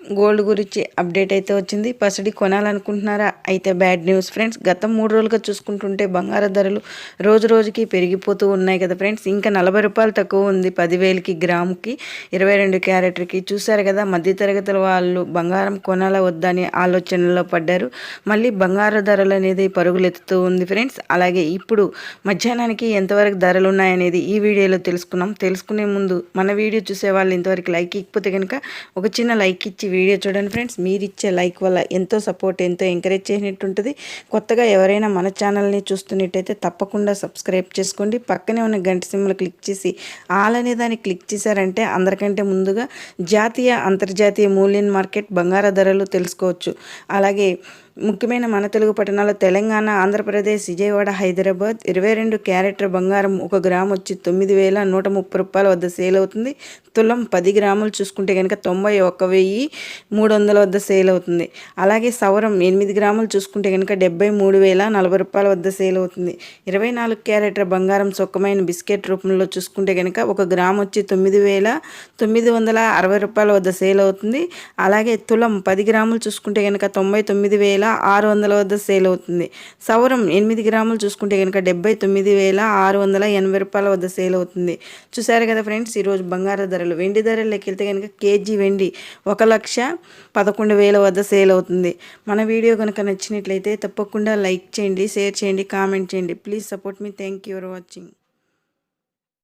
Gold గురించి update అయితే వచ్చింది. పసిడి కొనాలనుకుంటున్నారా? అయితే బ్యాడ్ న్యూస్ ఫ్రెండ్స్. గత మూడు రోజులుగా చూసుకుంటుంటే బంగారు ధరలు రోజు రోజుకి పెరిగిపోతూ ఉన్నాయి కదా ఫ్రెండ్స్. ఇంకా నలభై రూపాయలు తక్కువ ఉంది. పదివేలకి గ్రాముకి ఇరవై రెండు క్యారెట్కి చూసారు కదా మధ్యతరగతుల వాళ్ళు బంగారం కొనాలా వద్దా అని ఆలోచనలో పడ్డారు. మళ్ళీ బంగారు ధరలు అనేది పరుగులెత్తుతూ ఉంది ఫ్రెండ్స్. అలాగే ఇప్పుడు మధ్యాహ్నానికి ఎంతవరకు ధరలు ఉన్నాయనేది ఈ వీడియోలో తెలుసుకున్నాం. తెలుసుకునే ముందు మన వీడియో చూసే వాళ్ళు ఇంతవరకు లైక్ ఇకపోతే కనుక ఒక చిన్న లైక్ ఇచ్చి వీడియో చూడండి ఫ్రెండ్స్. మీరు ఇచ్చే లైక్ వల్ల ఎంతో సపోర్ట్ ఎంతో ఎంకరేజ్ చేసినట్టు ఉంటుంది కొత్తగా ఎవరైనా మన ఛానల్ని చూస్తున్నట్టయితే తప్పకుండా సబ్స్క్రైబ్ చేసుకోండి. పక్కనే ఉన్న గంట సిమ్లు క్లిక్ చేసి ఆల్ అనే దాన్ని క్లిక్ చేశారంటే అందరికంటే ముందుగా జాతీయ అంతర్జాతీయ మూల్యం మార్కెట్ బంగార ధరలు తెలుసుకోవచ్చు. అలాగే ముఖ్యమైన మన తెలుగు పట్టణాలు తెలంగాణ ఆంధ్రప్రదేశ్ విజయవాడ హైదరాబాద్ ఇరవై రెండు క్యారెట్ బంగారం ఒక గ్రామ్ వచ్చి తొమ్మిది వేల నూట ముప్పై రూపాయల వద్ద సేల్ అవుతుంది. తులం పది గ్రాములు చూసుకుంటే కనుక తొంభై ఒక్క వెయ్యి మూడు వందల వద్ద సేల్ అవుతుంది. అలాగే సవరం ఎనిమిది గ్రాములు చూసుకుంటే కనుక డెబ్బై మూడు వేల నలభై రూపాయల వద్ద సేల్ అవుతుంది. ఇరవై నాలుగు క్యారెట్ల బంగారం సొక్కమైన బిస్కెట్ రూపంలో చూసుకుంటే కనుక ఒక గ్రామ్ వచ్చి తొమ్మిది వేల తొమ్మిది వందల అరవై రూపాయల వద్ద సేల్ అవుతుంది. అలాగే తులం పది గ్రాములు చూసుకుంటే కనుక తొంభై తొమ్మిది వేల ఆరు వందల వద్ద సేల్ అవుతుంది. సవరం ఎనిమిది గ్రాములు చూసుకుంటే కనుక డెబ్బై తొమ్మిది వేల ఆరు వందల ఎనభై రూపాయల వద్ద సేల్ అవుతుంది. చూసారు కదా ఫ్రెండ్స్ ఈరోజు బంగారు ధరలు. వెండి ధరలు వెళ్తే కనుక కేజీ వెండి ఒక లక్ష పదకొండు వేల వద్ద సేల్ అవుతుంది. మన వీడియో కనుక నచ్చినట్లయితే తప్పకుండా లైక్ చేయండి షేర్ చేయండి కామెంట్ చేయండి. Please support me. Thank you for watching.